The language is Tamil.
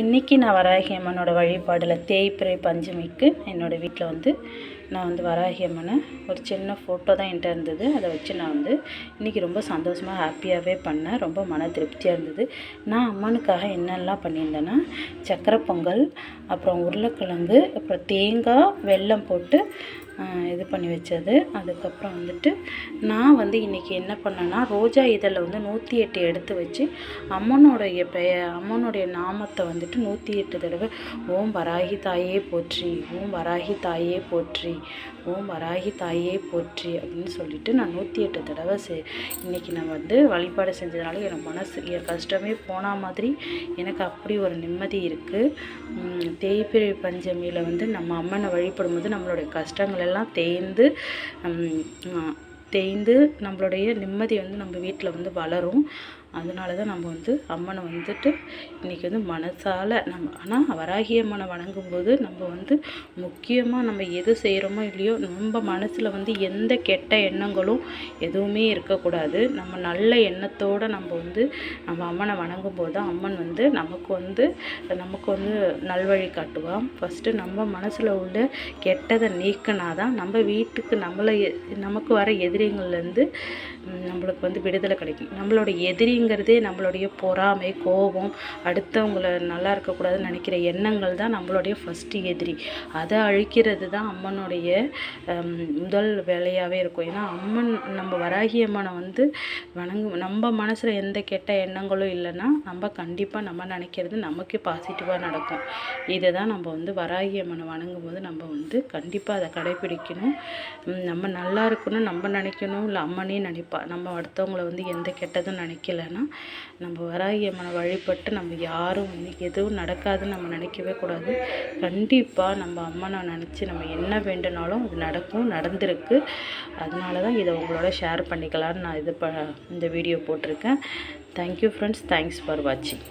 இன்றைக்கி நான் வராகி அம்மனோட வழிபாடில் தேய்பிறை பஞ்சமிக்கு என்னோடய வீட்டில் வந்து நான் வந்து வராகி அம்மனை ஒரு சின்ன ஃபோட்டோ தான் என்கிட்ட இருந்தது. அதை வச்சு நான் வந்து இன்றைக்கி ரொம்ப சந்தோஷமாக ஹாப்பியாகவே பண்ணேன். ரொம்ப மன திருப்தியாக இருந்தது. நான் அம்மனுக்காக என்னெல்லாம் பண்ணியிருந்தேன்னா சக்கரை பொங்கல் அப்புறம் உருளைக்கிழங்கு அப்புறம் தேங்காய் வெல்லம் போட்டு இது பண்ணி வச்சது. அதுக்கப்புறம் வந்துட்டு நான் வந்து இன்றைக்கி என்ன பண்ணேன்னா ரோஜா இதழில் வந்து நூற்றி எட்டு எடுத்து வச்சு அம்மனுடைய பெய அம்மனுடைய நாமத்தை வந்துட்டு நூற்றி எட்டு தடவை ஓம் வராகி தாயே போற்றி ஓம் வராகி தாயே போற்றி ஓம் வராகி தாயே போற்றி அப்படின்னு சொல்லிட்டு நான் நூற்றி எட்டு தடவை செ இன்றைக்கி நான் வந்து வழிபாடு செஞ்சதுனால என் மனசு என் கஷ்டமே போன மாதிரி எனக்கு அப்படி ஒரு நிம்மதி இருக்குது தேய்பிரை பஞ்சமியில் வந்து நம்ம அம்மனை வழிபடும்போது நம்மளுடைய கஷ்டங்கள் எல்லாம் தேய்ந்து தேய்ந்து நம்மளுடைய நிம்மதி வந்து நம்ம வீட்டில் வந்து வளரும். அதனால தான் நம்ம வந்து அம்மனை வந்துட்டு இன்றைக்கி வந்து மனசால் நம்ம ஆனால் வராகி அம்மனை வணங்கும்போது நம்ம வந்து முக்கியமாக நம்ம எது செய்கிறோமோ இல்லையோ நம்ம மனசில் வந்து எந்த கெட்ட எண்ணங்களும் எதுவுமே இருக்கக்கூடாது. நம்ம நல்ல எண்ணத்தோடு நம்ம வந்து நம்ம அம்மனை வணங்கும்போது தான் அம்மன் வந்து நமக்கு வந்து நமக்கு வந்து நல்வழி காட்டுவான். ஃபஸ்ட்டு நம்ம மனசில் உள்ள கெட்டதை நீக்கினா தான் நம்ம வீட்டுக்கு நம்மளை நமக்கு வர எதிரிங்கள்லேருந்து நம்மளுக்கு வந்து விடுதலை கிடைக்கும். நம்மளோட அப்படிங்கிறதே நம்மளுடைய பொறாமை கோபம் அடுத்தவங்கள நல்லா இருக்கக்கூடாதுன்னு நினைக்கிற எண்ணங்கள் தான் நம்மளுடைய ஃபஸ்ட்டு எதிரி. அதை அழிக்கிறது தான் அம்மனுடைய முதல் வேலையாகவே இருக்கும். ஏன்னா அம்மன் நம்ம வராகி அம்மனை வந்து வணங்கு நம்ம மனசில் எந்த கெட்ட எண்ணங்களும் இல்லைன்னா நம்ம கண்டிப்பாக நம்ம நினைக்கிறது நமக்கு பாசிட்டிவாக நடக்கும். இதை தான் நம்ம வந்து வராகி அம்மனை வணங்கும் போது நம்ம வந்து கண்டிப்பாக அதை கடைப்பிடிக்கணும். நம்ம நல்லா இருக்கணும் நம்ம நினைக்கணும் இல்லை அம்மனே நினைப்பா. நம்ம அடுத்தவங்கள வந்து எந்த கெட்டதும் நினைக்கல. நினைக்கலன்னா நம்ம வராகி அம்மனை வழிபட்டு நம்ம யாரும் வந்து எதுவும் நடக்காதுன்னு நம்ம நினைக்கவே கூடாது. கண்டிப்பாக நம்ம அம்மனை நினச்சி நம்ம என்ன வேண்டுனாலும் அது நடக்கும் நடந்திருக்கு. அதனால தான் இதை உங்களோட ஷேர் பண்ணிக்கலான்னு நான் இது ப இந்த வீடியோ போட்டிருக்கேன். தேங்க்யூ ஃப்ரெண்ட்ஸ் தேங்க்ஸ் ஃபார் வாட்சிங்